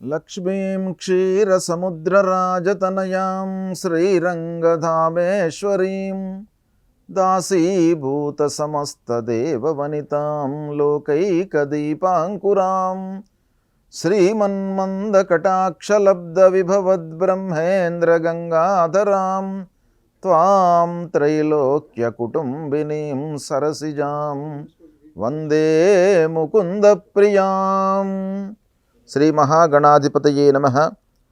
లక్ష్మీం క్షీరసముద్రరాజతనయాం శ్రీరంగధామేశ్వరీం దాసీభూతసమస్తదేవవనితాం లోకైకదీపాంకురాం శ్రీమన్మందకటాక్షలబ్ధవిభవద్బ్రహ్మేంద్రగంగాధరాం త్వాం త్రైలోక్యకుటుంబినీం సరసిజాం వందే ముకుందప్రియాం శ్రీ మహాగణాధిపతయే నమ.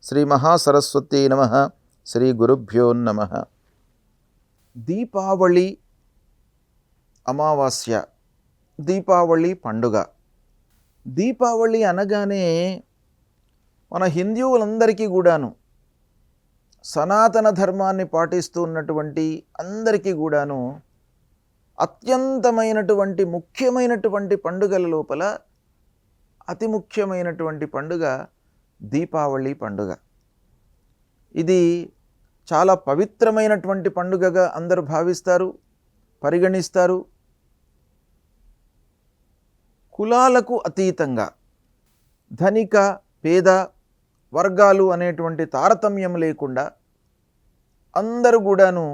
శ్రీ మహాసరస్వతీ నమ. శ్రీ గురుభ్యో నమ. దీపావళి అమావాస్య దీపావళి పండుగ. దీపావళి అనగానే మన హిందువులందరికీ కూడాను సనాతన ధర్మాన్ని పాటిస్తూ ఉన్నటువంటి అందరికీ కూడాను అత్యంతమైనటువంటి ముఖ్యమైనటువంటి పండుగల లోపల అతి ముఖ్యమైనటువంటి పండుగ దీపావళి పండుగ. ఇది చాలా పవిత్రమైనటువంటి పండుగగా అందరూ భావిస్తారు పరిగణిస్తారు. కులాలకు అతీతంగా ధనిక పేద వర్గాలు అనేటువంటి తారతమ్యం లేకుండా అందరూ కూడాను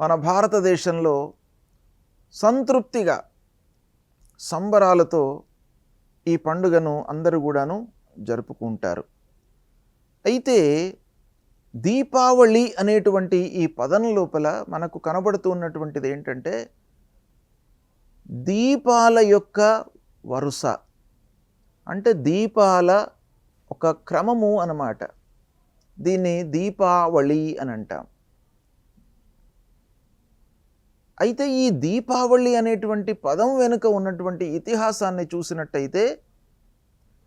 మన భారతదేశంలో సంతృప్తిగా సంబరాలతో ఈ పండుగను అందరూ కూడాను జరుపుకుంటారు. అయితే దీపావళి అనేటువంటి ఈ పదం లోపల మనకు కనబడుతున్నటువంటిది ఏంటంటే దీపాల యొక్క వరుస. అంటే దీపాల ఒక క్రమము అన్నమాట. దీన్ని దీపావళి అని అంటాం. అయితే ఈ దీపావళి అనేటువంటి పదం వెనుక ఉన్నటువంటి ఇతిహాసాన్ని చూసినట్టయితే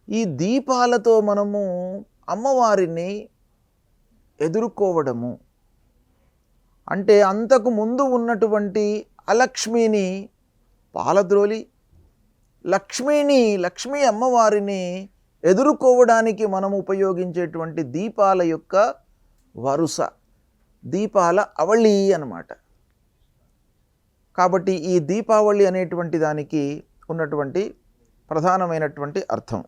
ఈ దీపాలతో మనము అమ్మవారిని ఎదుర్కోవడము. అంటే అంతకు ముందు ఉన్నటువంటి అలక్ష్మిని పాలద్రోలి లక్ష్మిని లక్ష్మీ అమ్మవారిని ఎదుర్కోవడానికి మనం ఉపయోగించేటువంటి దీపాల యొక్క వరుస దీపాల అవళి అన్నమాట. కాబట్టి ఈ దీపావళి అనేటువంటి దానికి ఉన్నటువంటి ప్రధానమైనటువంటి అర్థం.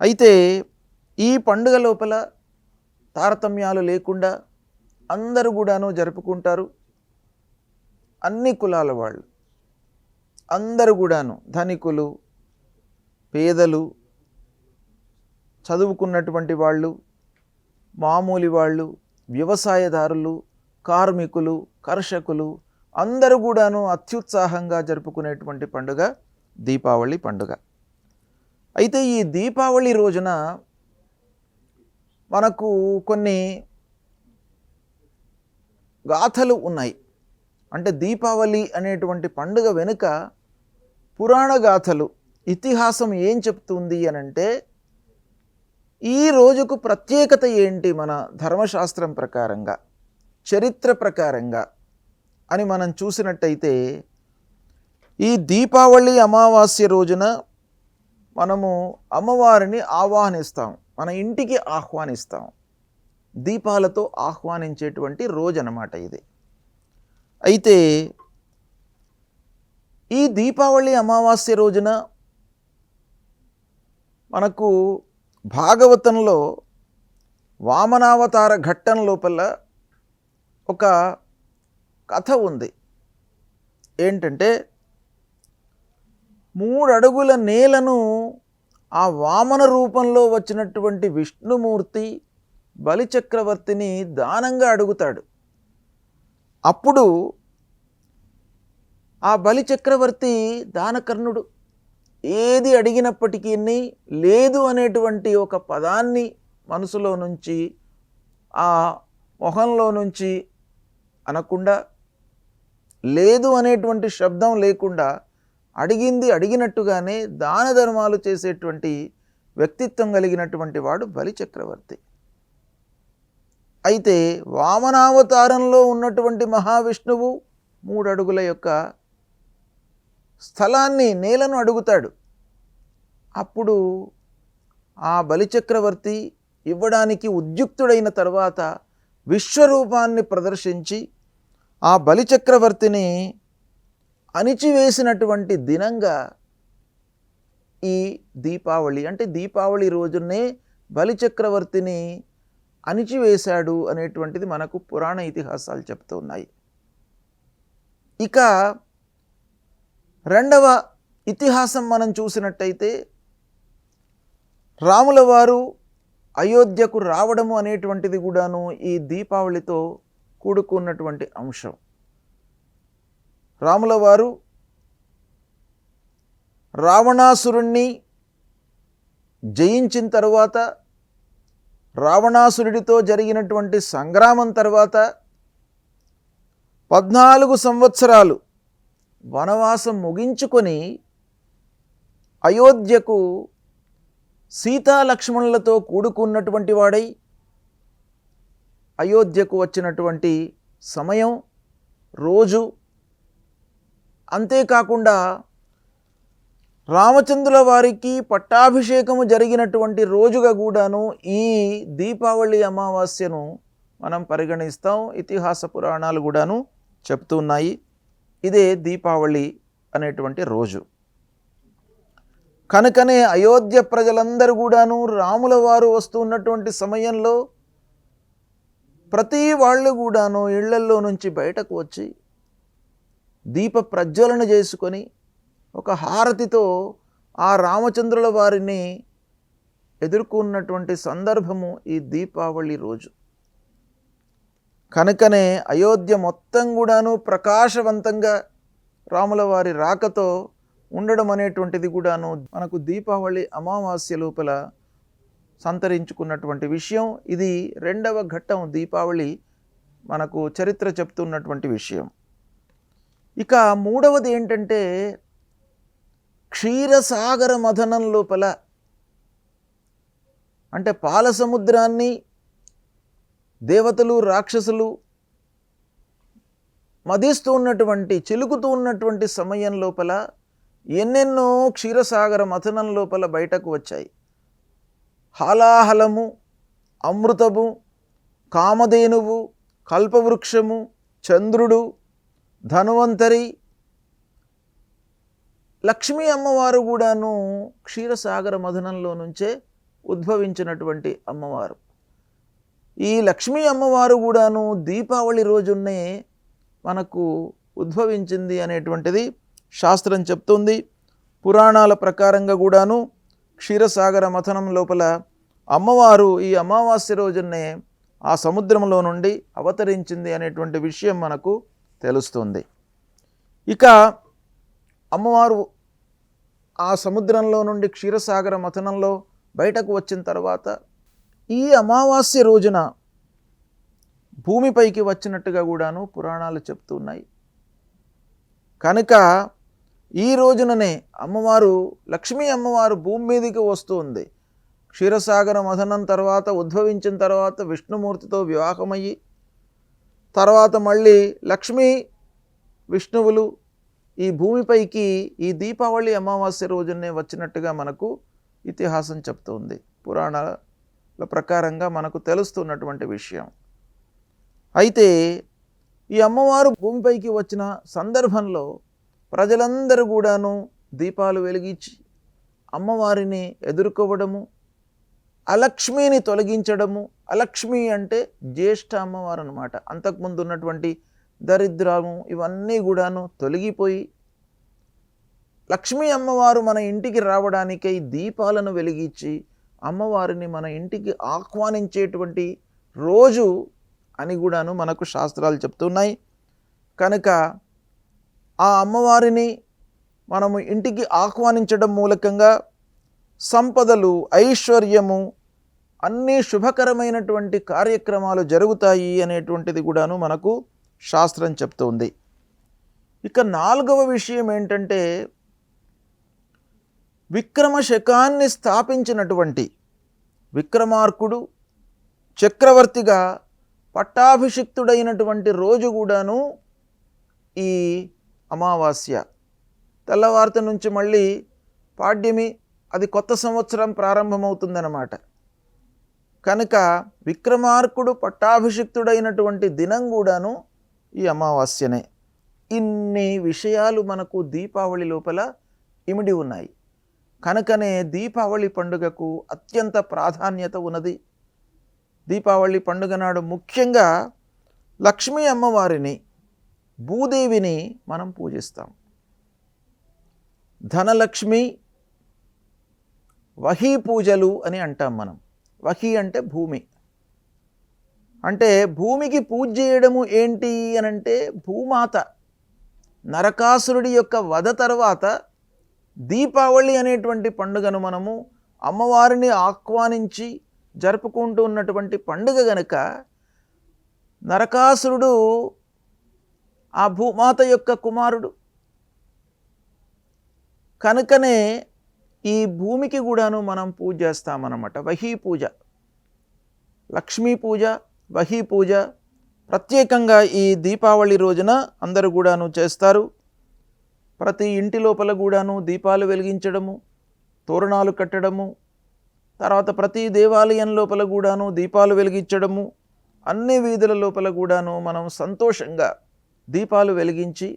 అయితే ఈ పండుగ లోపల తారతమ్యాలు లేకుండా అందరూ కూడాను జరుపుకుంటారు. అన్ని కులాల వాళ్ళు అందరూ కూడాను ధనికులు పేదలు చదువుకున్నటువంటి వాళ్ళు మామూలు వాళ్ళు వ్యవసాయదారులు కార్మికులు కర్షకులు అందరూ కూడాను అత్యుత్సాహంగా జరుపుకునేటువంటి పండుగ దీపావళి పండుగ. అయితే ఈ దీపావళి రోజున మనకు కొన్ని గాథలు ఉన్నాయి. అంటే దీపావళి అనేటువంటి పండుగ వెనుక పురాణ గాథలు ఇతిహాసం ఏం చెప్తుంది అని అంటే ఈ రోజుకు ప్రత్యేకత ఏంటి మన ధర్మశాస్త్రం ప్రకారంగా చరిత్ర ప్రకారంగా? అని మనం చూసినట్టయితే ఈ దీపావళి అమావాస్య రోజున మనము అమ్మవారిని ఆహ్వానిస్తాం మన ఇంటికి ఆహ్వానిస్తాం. దీపాలతో ఆహ్వానించేటువంటి రోజు అన్నమాట ఇది. అయితే ఈ దీపావళి అమావాస్య రోజున మనకు భాగవతంలో వామనావతార ఘట్టం లోపల ఒక కథ ఉంది. ఏంటంటే మూడు అడుగుల నేలను ఆ వామన రూపంలో వచ్చినటువంటి విష్ణుమూర్తి బలిచక్రవర్తిని దానంగా అడుగుతాడు. అప్పుడు ఆ బలిచక్రవర్తి దానకర్ణుడు ఏది అడిగినప్పటికీ లేదు అనేటువంటి ఒక పదాన్ని మనసులో నుంచి ఆ మొహంలో నుంచి అనకుండా లేదు అనేటువంటి శబ్దం లేకుండా అడిగింది అడిగినట్టుగానే దాన ధర్మాలు చేసేటువంటి వ్యక్తిత్వం కలిగినటువంటి వాడు బలిచక్రవర్తి. అయితే వామనావతారంలో ఉన్నటువంటి మహావిష్ణువు మూడు అడుగుల యొక్క స్థలాన్ని నేలను అడుగుతాడు. అప్పుడు ఆ బలిచక్రవర్తి ఇవ్వడానికి ఉద్యుక్తుడైన తర్వాత విశ్వరూపాన్ని ప్రదర్శించి ఆ బలిచక్రవర్తిని అణిచివేసినటువంటి దినంగా ఈ దీపావళి అంటే దీపావళి రోజునే బలిచక్రవర్తిని అణిచివేశాడు అనేటువంటిది మనకు పురాణ ఇతిహాసాలు చెప్తూ ఉన్నాయి. ఇక రెండవ ఇతిహాసం మనం చూసినట్టయితే రాముల వారు అయోధ్యకు రావడము అనేటువంటిది కూడాను ఈ దీపావళితో కూడుకున్నటువంటి అంశం. రాముల వారు రావణాసురుణ్ణి జయించిన తరువాత రావణాసురుడితో జరిగినటువంటి సంగ్రామం తర్వాత పద్నాలుగు సంవత్సరాలు వనవాసం ముగించుకొని అయోధ్యకు సీతాలక్ష్మణులతో కూడుకున్నటువంటి వాడై అయోధ్యకు వచ్చినటువంటి సమయం రోజు. అంతేకాకుండా రామచంద్రుల వారికి పట్టాభిషేకము జరిగినటువంటి రోజుగా కూడాను ఈ దీపావళి అమావాస్యను మనం పరిగణిస్తాం. ఇతిహాస పురాణాలు కూడాను చెప్తున్నాయి ఇదే దీపావళి అనేటువంటి రోజు. కనుకనే అయోధ్య ప్రజలందరూ కూడాను రాముల వారు వస్తున్నటువంటి సమయంలో ప్రతి వాళ్ళు కూడాను ఇళ్ళల్లో నుంచి బయటకు వచ్చి దీప ప్రజ్వలన చేసుకొని ఒక హారతితో ఆ రామచంద్రుల వారిని ఎదుర్కొన్నటువంటి సందర్భము ఈ దీపావళి రోజు. కనుకనే అయోధ్య మొత్తం కూడాను ప్రకాశవంతంగా రాముల వారి రాకతో ఉండడం అనేటువంటిది కూడాను మనకు దీపావళి అమావాస్య లోపల సంతరించుకున్నటువంటి విషయం. ఇది రెండవ ఘట్టం దీపావళి మనకు చరిత్ర చెప్తున్నటువంటి విషయం. ఇక మూడవది ఏంటంటే క్షీరసాగర మథనం లోపల అంటే పాల సముద్రాన్ని దేవతలు రాక్షసులు మదిస్తూ ఉన్నటువంటి చిలుకుతూ ఉన్నటువంటి సమయం లోపల ఎన్నెన్నో క్షీరసాగర మథనం లోపల బయటకు వచ్చాయి. హాలాహలము అమృతము కామధేనువు కల్పవృక్షము చంద్రుడు ధనువంతరి లక్ష్మీ అమ్మవారు కూడాను క్షీరసాగర మథనంలో నుంచే ఉద్భవించినటువంటి అమ్మవారు. ఈ లక్ష్మీ అమ్మవారు కూడాను దీపావళి రోజున్నే మనకు ఉద్భవించింది అనేటువంటిది శాస్త్రం చెప్తుంది. పురాణాల ప్రకారంగా కూడాను క్షీరసాగర మథనం లోపల అమ్మవారు ఈ అమావాస్య రోజున్నే ఆ సముద్రంలో నుండి అవతరించింది అనేటువంటి విషయం మనకు తెలుస్తుంది. ఇక అమ్మవారు ఆ సముద్రంలో నుండి క్షీరసాగర మథనంలో బయటకు వచ్చిన తర్వాత ఈ అమావాస్య రోజున భూమిపైకి వచ్చినట్టుగా కూడాను పురాణాలు చెప్తున్నాయి. కనుక ఈ రోజుననే అమ్మవారు లక్ష్మీ అమ్మవారు భూమి మీదకి వస్తుంది క్షీరసాగర మథనం తర్వాత ఉద్భవించిన తర్వాత విష్ణుమూర్తితో వివాహమయ్యి తర్వాత మళ్ళీ లక్ష్మీ విష్ణువులు ఈ భూమిపైకి ఈ దీపావళి అమావాస్య రోజునే వచ్చినట్టుగా మనకు ఇతిహాసం చెప్తుంది. పురాణాల ప్రకారంగా మనకు తెలుస్తున్నటువంటి విషయం. అయితే ఈ అమ్మవారు భూమిపైకి వచ్చిన సందర్భంలో ప్రజలందరూ కూడాను దీపాలు వెలిగించి అమ్మవారిని ఎదుర్కోవడము అలక్ష్మిని తొలగించడము. అలక్ష్మి అంటే జ్యేష్ఠ అమ్మవారు అనమాట అంతకుముందు ఉన్నటువంటి దరిద్రము ఇవన్నీ కూడాను తొలగిపోయి లక్ష్మీ అమ్మవారు మన ఇంటికి రావడానికై దీపాలను వెలిగించి అమ్మవారిని మన ఇంటికి ఆహ్వానించేటువంటి రోజు అని కూడాను మనకు శాస్త్రాలు చెప్తున్నాయి. కనుక ఆ అమ్మవారిని మనము ఇంటికి ఆహ్వానించడం మూలకంగా సంపదలు ఐశ్వర్యము అన్ని శుభకరమైనటువంటి కార్యక్రమాలు జరుగుతాయి అనేటువంటిది కూడాను మనకు శాస్త్రం చెప్తుంది. ఇక నాలుగవ విషయం ఏంటంటే విక్రమ శకాన్ని స్థాపించినటువంటి విక్రమార్కుడు చక్రవర్తిగా పట్టాభిషిక్తుడైనటువంటి రోజు కూడాను ఈ అమావాస్య. తెల్లవార్త నుంచి మళ్ళీ పాడ్యమి అది కొత్త సంవత్సరం ప్రారంభమవుతుందన్నమాట. కనుక విక్రమార్కుడు పట్టాభిషిక్తుడైనటువంటి దినం కూడాను ఈ అమావాస్యనే. ఇన్ని విషయాలు మనకు దీపావళి లోపల ఇమిడి ఉన్నాయి. కనుకనే దీపావళి పండుగకు అత్యంత ప్రాధాన్యత ఉన్నది. దీపావళి పండుగ నాడు ముఖ్యంగా లక్ష్మీ అమ్మవారిని భూదేవిని మనం పూజిస్తాం. ధనలక్ష్మి వహీ పూజలు అని అంటాం మనం. వహీ అంటే భూమి. అంటే భూమికి పూజ చేయడము ఏంటి అని అంటే భూమాత నరకాసురుడి యొక్క వధ తర్వాత దీపావళి అనేటువంటి పండుగను మనము అమ్మవారిని ఆహ్వానించి జరుపుకుంటూ ఉన్నటువంటి పండుగ గనుక నరకాసురుడు ఆ భూమాత యొక్క కుమారుడు. కనుకనే ఈ భూమికి కూడాను మనం పూజ చేస్తామన్నమాట. వహీ పూజ. లక్ష్మీ పూజ వహీ పూజ. ప్రత్యేకంగా ఈ దీపావళి రోజున అందరూ కూడాను చేస్తారు. ప్రతి ఇంటి లోపల కూడాను దీపాలు వెలిగించడము తోరణాలు కట్టడము తర్వాత ప్రతి దేవాలయం లోపల కూడాను దీపాలు వెలిగించడము అన్ని వీధుల లోపల కూడాను మనం సంతోషంగా దీపాలు వెలిగించి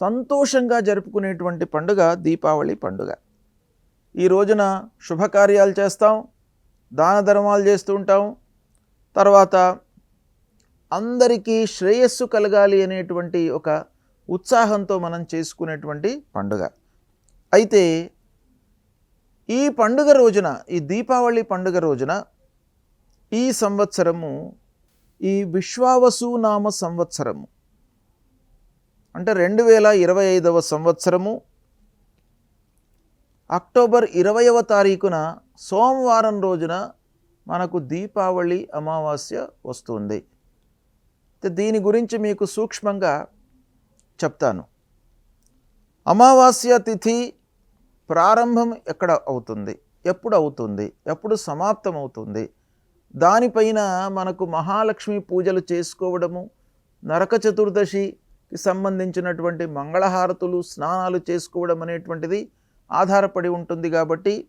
సంతోషంగా జరుపుకునేటువంటి పండుగ దీపావళి పండుగ. ఈ రోజున శుభకార్యాలు చేస్తాం దాన ధర్మాలు చేస్తూ ఉంటాం. తర్వాత అందరికీ శ్రేయస్సు కలగాలి అనేటువంటి ఒక ఉత్సాహంతో మనం చేసుకునేటువంటి పండుగ. అయితే ఈ పండుగ రోజున ఈ దీపావళి పండుగ రోజున ఈ సంవత్సరము ఈ విశ్వావసు నామ సంవత్సరము అంటే రెండు వేల ఇరవై ఐదవ సంవత్సరము అక్టోబర్ ఇరవైవ తారీఖున సోమవారం రోజున మనకు దీపావళి అమావాస్య వస్తుంది. దీని గురించి మీకు సూక్ష్మంగా చెప్తాను. అమావాస్య తిథి ప్రారంభం ఎక్కడ అవుతుంది? ఎప్పుడు అవుతుంది? ఎప్పుడు సమాప్తం అవుతుంది దానిపైన మనకు మహాలక్ష్మి పూజలు చేసుకోవడము నరక చతుర్దశి సంబంధించినటువంటి మంగళహారతులు స్నానాలు చేసుకోవడం అనేటువంటిది ఆధారపడి ఉంటుంది కాబట్టి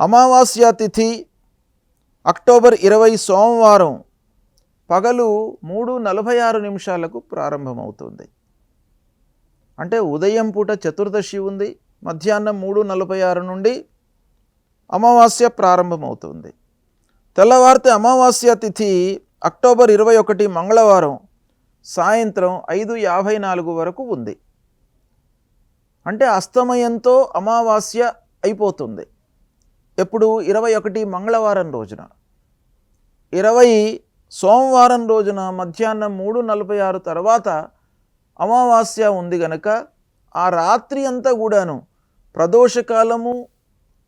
అమావాస్య తిథి అక్టోబర్ ఇరవై సోమవారం పగలు మూడు నలభై ఆరు నిమిషాలకు ప్రారంభమవుతుంది. అంటే ఉదయం పూట చతుర్దశి ఉంది మధ్యాహ్నం మూడు నలభై ఆరు నుండి అమావాస్య ప్రారంభమవుతుంది. తెల్లవారితే అమావాస్య తిథి అక్టోబర్ ఇరవై ఒకటి మంగళవారం సాయంత్రం ఐదు యాభై నాలుగు వరకు ఉంది. అంటే అస్తమయంతో అమావాస్య అయిపోతుంది. ఎప్పుడు? ఇరవై ఒకటి మంగళవారం రోజున. ఇరవై సోమవారం రోజున మధ్యాహ్నం మూడు నలభై ఆరు తర్వాత అమావాస్య ఉంది గనక ఆ రాత్రి అంతా కూడాను ప్రదోషకాలము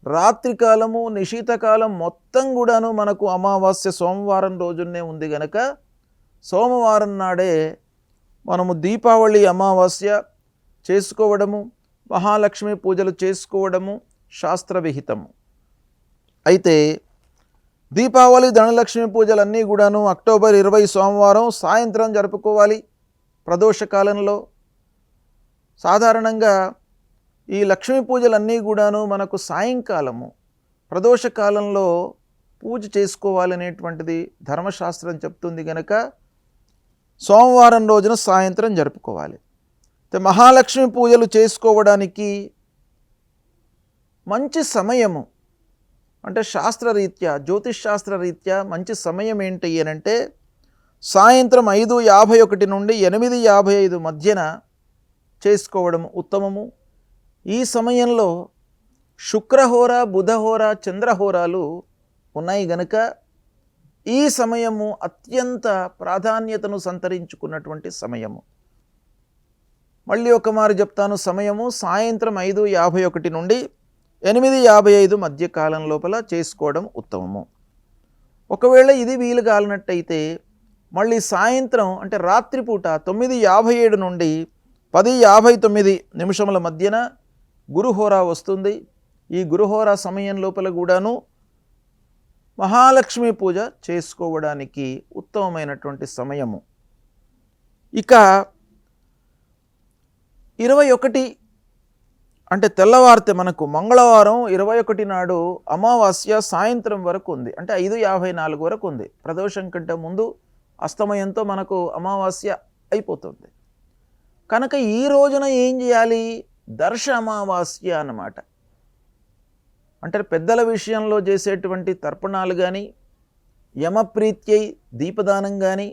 రాత్రికాలము నిశీతకాలం మొత్తం కూడాను మనకు అమావాస్య సోమవారం రోజునే ఉంది గనక సోమవారం నాడే మనము దీపావళి అమావాస్య చేసుకోవడము మహాలక్ష్మి పూజలు చేసుకోవడము శాస్త్రవిహితము. అయితే దీపావళి ధనలక్ష్మి పూజలన్నీ కూడాను అక్టోబర్ ఇరవై సోమవారం సాయంత్రం జరుపుకోవాలి ప్రదోష కాలంలో. సాధారణంగా ఈ లక్ష్మీ పూజలన్నీ కూడాను మనకు సాయంకాలము ప్రదోష కాలంలో పూజ చేసుకోవాలనేటువంటిది ధర్మశాస్త్రం చెప్తుంది కనుక సోమవారం రోజున సాయంత్రం జరుపుకోవాలి. అయితే మహాలక్ష్మి పూజలు చేసుకోవడానికి మంచి సమయము అంటే శాస్త్రరీత్యా జ్యోతిష్శాస్త్ర శాస్త్రరీత్యా మంచి సమయం ఏంటి అనంటే సాయంత్రం ఐదు యాభై ఒకటి నుండి ఎనిమిది యాభై ఐదు మధ్యన చేసుకోవడం ఉత్తమము. ఈ సమయంలో శుక్రహోర బుధహోర చంద్రహోరాలు ఉన్నాయి గనుక ఈ సమయము అత్యంత ప్రాధాన్యతను సంతరించుకున్నటువంటి సమయము. మళ్ళీ ఒక మారు చెప్తాను సమయము సాయంత్రం ఐదు యాభై ఒకటి నుండి ఎనిమిది యాభై ఐదు మధ్య కాలం లోపల చేసుకోవడం ఉత్తమము. ఒకవేళ ఇది వీలు కాలినట్టయితే మళ్ళీ సాయంత్రం అంటే రాత్రిపూట తొమ్మిది యాభై ఏడు నుండి పది యాభై తొమ్మిది నిమిషముల మధ్యన గురుహోరా వస్తుంది. ఈ గురుహోరా సమయం లోపల కూడాను మహాలక్ష్మి పూజ చేసుకోవడానికి ఉత్తమమైనటువంటి సమయము. ఇక ఇరవై ఒకటి అంటే తెల్లవారితే మనకు మంగళవారం ఇరవై ఒకటి నాడు అమావాస్య సాయంత్రం వరకు ఉంది. అంటే ఐదు యాభై నాలుగు వరకు ఉంది. ప్రదోషం కంటే ముందు అస్తమయంతో మనకు అమావాస్య అయిపోతుంది. కనుక ఈ రోజున ఏం చేయాలి? దర్శ అమావాస్య అన్నమాట. అంటే పెద్దల విషయంలో చేసేటువంటి తర్పణాలు కానీ యమప్రీత్యై దీపదానం కానీ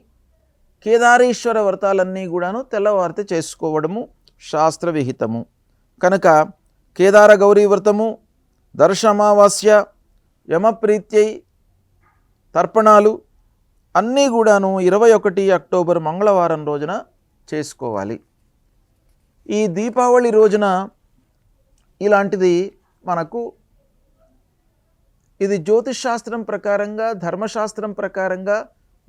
కేదారేశ్వర వ్రతాలన్నీ కూడాను తెల్లవారితే చేసుకోవడము శాస్త్రవిహితము కనుక కేదార గౌరీ వ్రతము దర్శమావాస్య యమప్రీత్యై తర్పణాలు అన్నీ కూడాను ఇరవై ఒకటి అక్టోబర్ మంగళవారం రోజున చేసుకోవాలి. ఈ దీపావళి రోజున ఇలాంటిది మనకు ఇది జ్యోతిషాస్త్రం ప్రకారంగా ధర్మశాస్త్రం ప్రకారంగా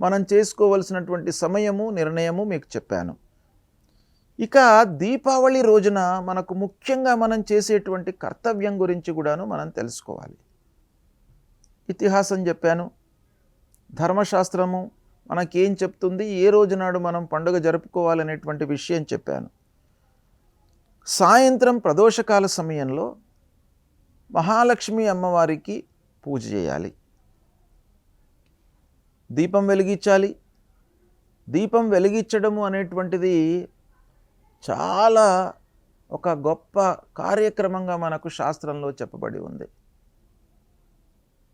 మనం చేసుకోవలసినటువంటి సమయము నిర్ణయము మీకు చెప్పాను. ఇక దీపావళి రోజున మనకు ముఖ్యంగా మనం చేసేటువంటి కర్తవ్యం గురించి కూడాను మనం తెలుసుకోవాలి. ఇతిహాసం చెప్పాను. ధర్మశాస్త్రము మనకేం చెప్తుంది? ఏ రోజు నాడు మనం పండుగ జరుపుకోవాలనేటువంటి విషయం చెప్పాను. సాయంత్రం ప్రదోషకాల సమయంలో మహాలక్ష్మి అమ్మవారికి పూజ చేయాలి. దీపం వెలిగించాలి. దీపం వెలిగించడము అనేటువంటిది చాలా ఒక గొప్ప కార్యక్రమంగా మనకు శాస్త్రంలో చెప్పబడి ఉంది.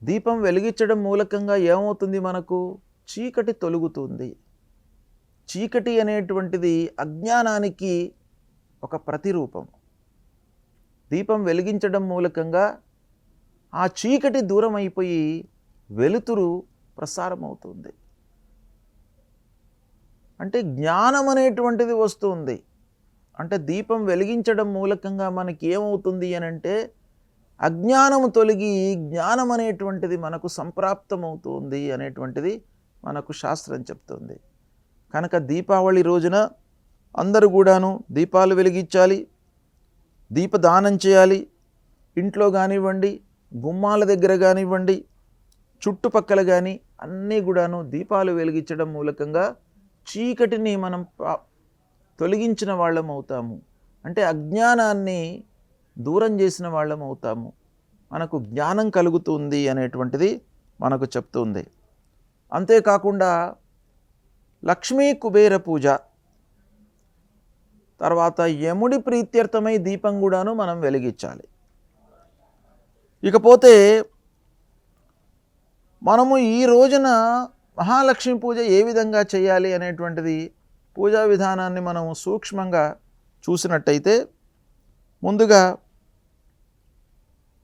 దీపం వెలిగించడం మూలకంగా ఏమవుతుంది మనకు? చీకటి తొలుగుతుంది. చీకటి అనేటువంటిది అజ్ఞానానికి ఒక ప్రతిరూపం దీపం వెలిగించడం మూలకంగా ఆ చీకటి దూరం అయిపోయి వెలుతురు ప్రసారం అవుతుంది అంటే జ్ఞానం అనేటువంటిది వస్తుంది. అంటే దీపం వెలిగించడం మూలకంగా మనకి ఏమవుతుంది అని అంటే అజ్ఞానము తొలగి జ్ఞానం అనేటువంటిది మనకు సంప్రాప్తమవుతుంది అనేటువంటిది మనకు శాస్త్రం చెప్తుంది. కనుక దీపావళి రోజున అందరూ కూడాను దీపాలు వెలిగించాలి దీపదానం చేయాలి ఇంట్లో కానివ్వండి గుమ్మాల దగ్గర కానివ్వండి చుట్టుపక్కల కానీ అన్నీ కూడాను దీపాలు వెలిగించడం మూలకంగా చీకటిని మనం తొలగించిన వాళ్ళం అవుతాము. అంటే అజ్ఞానాన్ని దూరం చేసిన వాళ్ళం అవుతాము. మనకు జ్ఞానం కలుగుతుంది అనేటువంటిది మనకు చెప్తుంది. అంతేకాకుండా లక్ష్మీ కుబేర పూజ తర్వాత యముడి ప్రీత్యర్థమై దీపం కూడాను మనం వెలిగించాలి. ఇకపోతే మనము ఈ రోజున మహాలక్ష్మి పూజ ఏ విధంగా చేయాలి అనేటువంటిది పూజా విధానాన్ని మనం సూక్ష్మంగా చూసినట్టయితే ముందుగా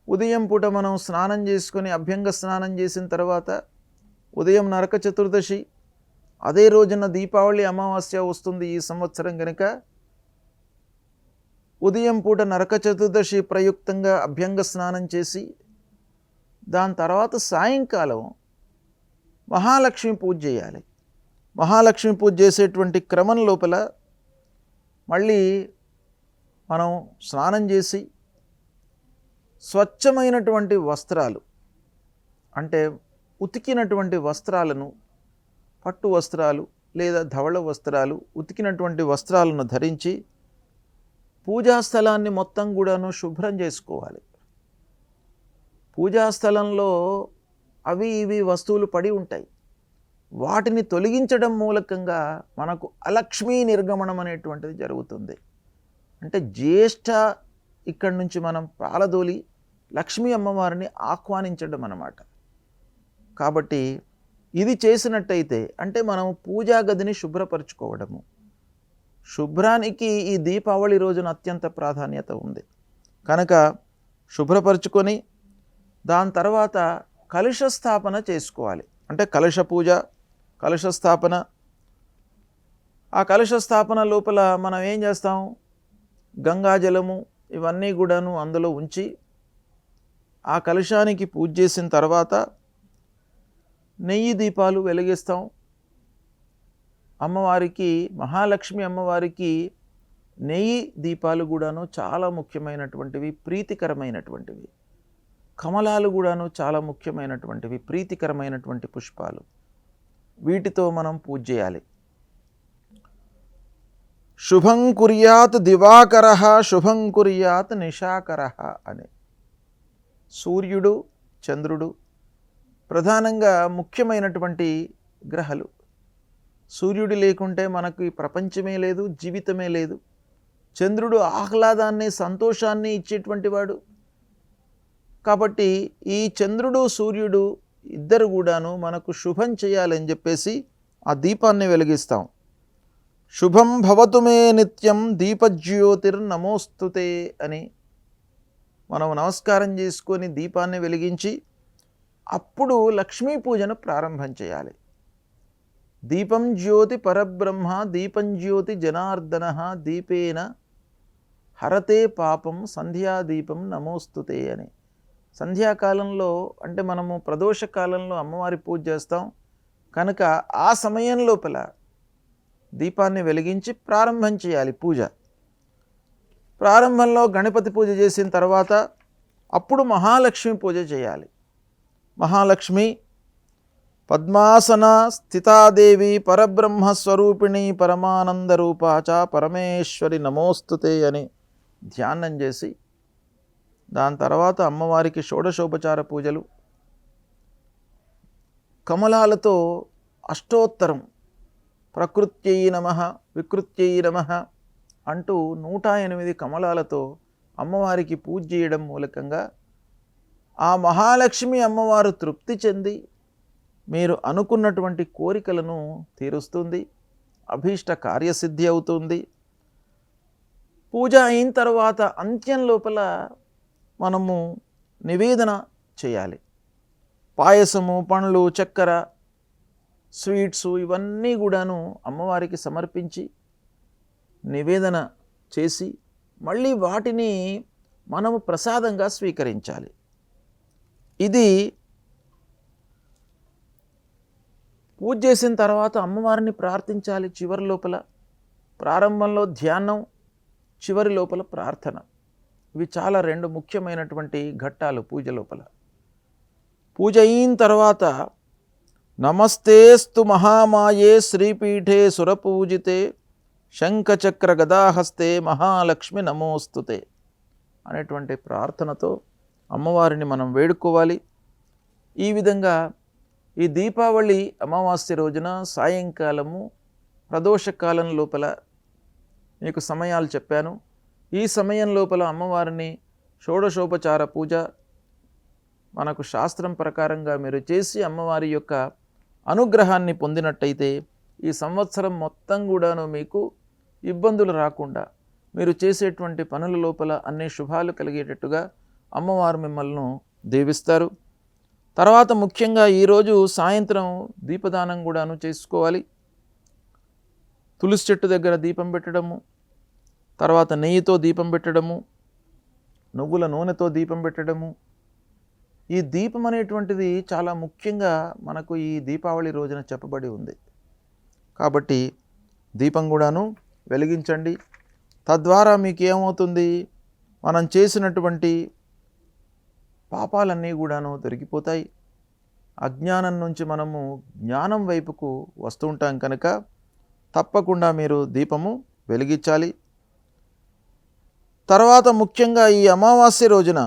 ఉదయం పూట మనం స్నానం చేసుకొని అభ్యంగ స్నానం చేసిన తర్వాత ఉదయం నరక చతుర్దశి అదే రోజున దీపావళి అమావాస్య వస్తుంది ఈ సంవత్సరం కనుక ఉదయం పూట నరక చతుర్దశి ప్రయుక్తంగా అభ్యంగ స్నానం చేసి దాని తర్వాత సాయంకాలం మహాలక్ష్మి పూజ చేయాలి. మహాలక్ష్మి పూజ చేసేటువంటి క్రమం లోపల మళ్ళీ మనం స్నానం చేసి స్వచ్ఛమైనటువంటి వస్త్రాలు అంటే ఉతికినటువంటి వస్త్రాలను పట్టు వస్త్రాలు లేదా ధవళ వస్త్రాలు ఉతికినటువంటి వస్త్రాలను ధరించి పూజా స్థలాన్ని మొత్తం కూడాను శుభ్రం చేసుకోవాలి. పూజా స్థలంలో అవి ఇవి వస్తువులు పడి ఉంటాయి. వాటిని తొలగించడం మూలకంగా మనకు అలక్ష్మీ నిర్గమనం అనేటువంటిది జరుగుతుంది. అంటే జ్యేష్ఠ ఇక్కడి నుంచి మనం పాలదోలి లక్ష్మీ అమ్మవారిని ఆహ్వానించడం అన్నమాట. కాబట్టి ఇది చేసినట్టయితే అంటే మనం పూజా గదిని శుభ్రపరచుకోవడము. శుభ్రానికి ఈ దీపావళి రోజున అత్యంత ప్రాధాన్యత ఉంది. కనుక శుభ్రపరచుకొని దాని తర్వాత కలుష స్థాపన చేసుకోవాలి. అంటే కలుష పూజ కలుష స్థాపన. ఆ కలుష స్థాపన లోపల మనం ఏం చేస్తాం? గంగాజలము ఇవన్నీ కూడాను అందులో ఉంచి ఆ కలుషానికి పూజ చేసిన తర్వాత నెయ్యి దీపాలు వెలిగిస్తాం. అమ్మవారికి మహాలక్ష్మి అమ్మవారికి నెయ్యి దీపాలు కూడాను చాలా ముఖ్యమైనటువంటివి ప్రీతికరమైనటువంటివి. కమలాలు కూడాను చాలా ముఖ్యమైనటువంటివి ప్రీతికరమైనటువంటి పుష్పాలు. వీటితో మనం పూజ చేయాలి. శుభం కుర్యాత్ దివాకర శుభం కుర్యాత్ నిశాకర అని. సూర్యుడు చంద్రుడు ప్రధానంగా ముఖ్యమైనటువంటి గ్రహాలు. సూర్యుడు లేకుంటే మనకు ఈ ప్రపంచమే లేదు జీవితమే లేదు. చంద్రుడు ఆహ్లాదాన్ని సంతోషాన్ని ఇచ్చేటువంటి వాడు. కాబట్టి ఈ చంద్రుడు సూర్యుడు ఇద్దరు కూడాను మనకు శుభం చేయాలని చెప్పేసి ఆ దీపాన్ని వెలిగిస్తాం. శుభం భవతు మే నిత్యం దీపజ్యోతిర్ నమోస్తుతే అని మనం నమస్కారం చేసుకొని దీపాన్ని వెలిగించి అప్పుడు లక్ష్మీ పూజను ప్రారంభం చేయాలి. దీపం జ్యోతి పరబ్రహ్మ దీపం జ్యోతి జనార్దన దీపేన హరతే పాపం సంధ్యాదీపం నమోస్తుతే అని. సంధ్యాకాలంలో అంటే మనము ప్రదోష కాలంలో అమ్మవారి పూజ చేస్తాం. కనుక ఆ సమయం లోపల దీపాన్ని వెలిగించి ప్రారంభం చేయాలి పూజ. ప్రారంభంలో గణపతి పూజ చేసిన తర్వాత అప్పుడు మహాలక్ష్మి పూజ చేయాలి. మహాలక్ష్మి పద్మాసన స్థితాదేవి పరబ్రహ్మస్వరూపిణి పరమానంద రూపాచ పరమేశ్వరి నమోస్తుతే అని ధ్యానం చేసి దాని తర్వాత అమ్మవారికి షోడశోపచార పూజలు. కమలాలతో అష్టోత్తరం. ప్రకృత్యై నమ వికృత్యై నమ అంటూ నూట ఎనిమిది కమలాలతో అమ్మవారికి పూజ చేయడం మూలకంగా ఆ మహాలక్ష్మి అమ్మవారు తృప్తి చెంది మీరు అనుకున్నటువంటి కోరికలను తీరుస్తుంది అభీష్ట కార్యసిద్ధి అవుతుంది. పూజ అయిన తర్వాత అంత్యం లోపల మనము నివేదన చేయాలి. పాయసము పండ్లు చక్కెర స్వీట్స్ ఇవన్నీ కూడాను అమ్మవారికి సమర్పించి నివేదన చేసి మళ్ళీ వాటిని మనము ప్రసాదంగా స్వీకరించాలి. ఇది పూజ చేసిన తర్వాత అమ్మవారిని ప్రార్థించాలి చివరి లోపల. ప్రారంభంలో ధ్యానం చివరి లోపల ప్రార్థన. ఇవి చాలా రెండు ముఖ్యమైనటువంటి ఘట్టాలు పూజ లోపల. పూజ అయిన తర్వాత నమస్తేస్తు మహామాయే శ్రీపీఠే సురపూజితే శంఖచక్ర గదాహస్తే మహాలక్ష్మి నమోస్తుతే అనేటువంటి ప్రార్థనతో అమ్మవారిని మనం వేడుకోవాలి. ఈ విధంగా ఈ దీపావళి అమావాస్య రోజున సాయంకాలము ప్రదోషకాలం లోపల మీకు సమయాలు చెప్పాను. ఈ సమయం లోపల అమ్మవారిని షోడశోపచార పూజ మనకు శాస్త్రం ప్రకారంగా మీరు చేసి అమ్మవారి యొక్క అనుగ్రహాన్ని పొందినట్టయితే ఈ సంవత్సరం మొత్తం కూడాను మీకు ఇబ్బందులు రాకుండా మీరు చేసేటువంటి పనుల లోపల అన్ని శుభాలు కలిగేటట్టుగా అమ్మవారు మిమ్మల్ని దీవిస్తారు. తర్వాత ముఖ్యంగా ఈరోజు సాయంత్రం దీపదానం కూడాను చేసుకోవాలి. తులసి చెట్టు దగ్గర దీపం పెట్టడము తర్వాత నెయ్యితో దీపం పెట్టడము నువ్వుల నూనెతో దీపం పెట్టడము. ఈ దీపం అనేటువంటిది చాలా ముఖ్యంగా మనకు ఈ దీపావళి రోజున చెప్పబడి ఉంది. కాబట్టి దీపం కూడాను వెలిగించండి. తద్వారా మీకు ఏమవుతుంది మనం చేసినటువంటి పాపాలన్నీ కూడాను దొరికిపోతాయి అజ్ఞానం నుంచి మనము జ్ఞానం వైపుకు వస్తుంటాం కనుక తప్పకుండా మీరు దీపము వెలిగించాలి. తర్వాత ముఖ్యంగా ఈ అమావాస్య రోజున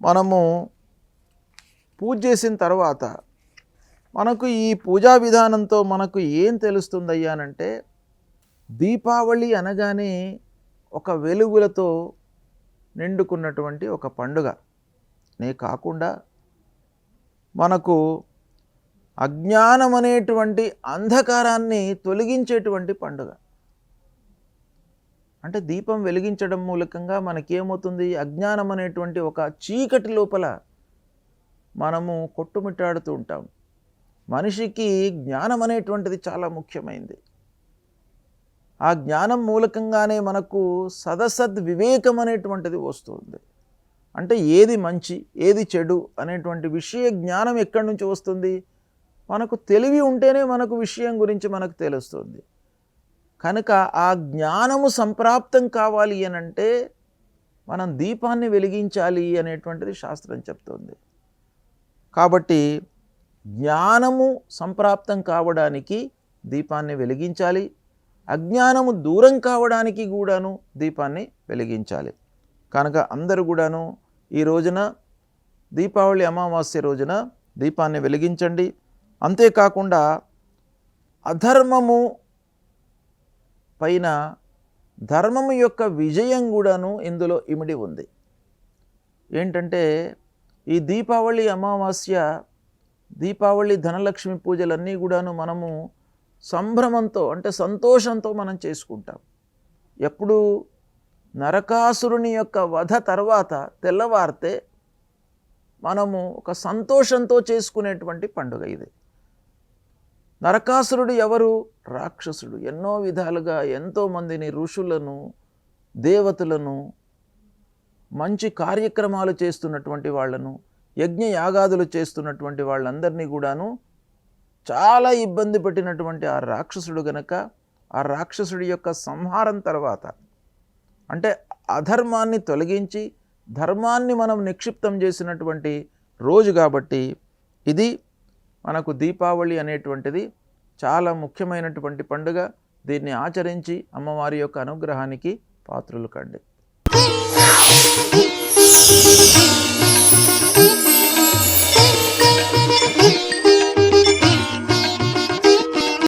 మనము పూజ చేసిన తర్వాత మనకు ఈ పూజా విధానంతో మనకు ఏం తెలుస్తుందయ్యానంటే దీపావళి అనగానే ఒక వెలుగులతో నిండుకున్నటువంటి ఒక పండుగ. నే కాకుండా మనకు అజ్ఞానం అనేటువంటి అంధకారాన్ని తొలగించేటువంటి పండుగ. అంటే దీపం వెలిగించడం మూలకంగా మనకేమవుతుంది? అజ్ఞానం అనేటువంటి ఒక చీకటి లోపల మనము కొట్టుమిట్టాడుతూ ఉంటాం. మనిషికి జ్ఞానం అనేటువంటిది చాలా ముఖ్యమైంది. ఆ జ్ఞానం మూలకంగానే మనకు సదసద్ వివేకం అనేటువంటిది వస్తుంది. అంటే ఏది మంచి ఏది చెడు అనేటువంటి విషయ జ్ఞానం ఎక్కడి నుంచి వస్తుంది? మనకు తెలివి ఉంటేనే మనకు విషయం గురించి మనకు తెలుస్తుంది. కనుక ఆ జ్ఞానము సంప్రాప్తం కావాలి అని అంటే మనం దీపాన్ని వెలిగించాలి అనేటువంటిది శాస్త్రం చెప్తుంది. కాబట్టి జ్ఞానము సంప్రాప్తం కావడానికి దీపాన్ని వెలిగించాలి. అజ్ఞానము దూరం కావడానికి కూడాను దీపాన్ని వెలిగించాలి. కనుక అందరూ కూడాను ఈ రోజున దీపావళి అమావాస్య రోజున దీపాన్ని వెలిగించండి. అంతేకాకుండా అధర్మము పైన ధర్మము యొక్క విజయం కూడాను ఇందులో ఇమిడి ఉంది. ఏంటంటే ఈ దీపావళి అమావాస్య దీపావళి ధనలక్ష్మి పూజలన్నీ కూడాను మనము సంభ్రమంతో అంటే సంతోషంతో మనం చేసుకుంటాం. ఎప్పుడు నరకాసురుని యొక్క వధ తర్వాత తెల్లవారితే మనము ఒక సంతోషంతో చేసుకునేటువంటి పండుగ ఇది. నరకాసురుడు ఎవరు? రాక్షసుడు. ఎన్నో విధాలుగా ఎంతోమందిని ఋషులను దేవతలను మంచి కార్యక్రమాలు చేస్తున్నటువంటి వాళ్ళను యజ్ఞ యాగాదులు చేస్తున్నటువంటి వాళ్ళందరినీ కూడాను చాలా ఇబ్బంది పెట్టినటువంటి ఆ రాక్షసుడు గనక ఆ రాక్షసుడి యొక్క సంహారం తర్వాత అంటే అధర్మాన్ని తొలగించి ధర్మాన్ని మనం నిక్షిప్తం చేసినటువంటి రోజు కాబట్టి ఇది మనకు దీపావళి అనేటువంటిది చాలా ముఖ్యమైనటువంటి పండుగ. దీన్ని ఆచరించి అమ్మవారి యొక్క అనుగ్రహానికి పాత్రలు కండి.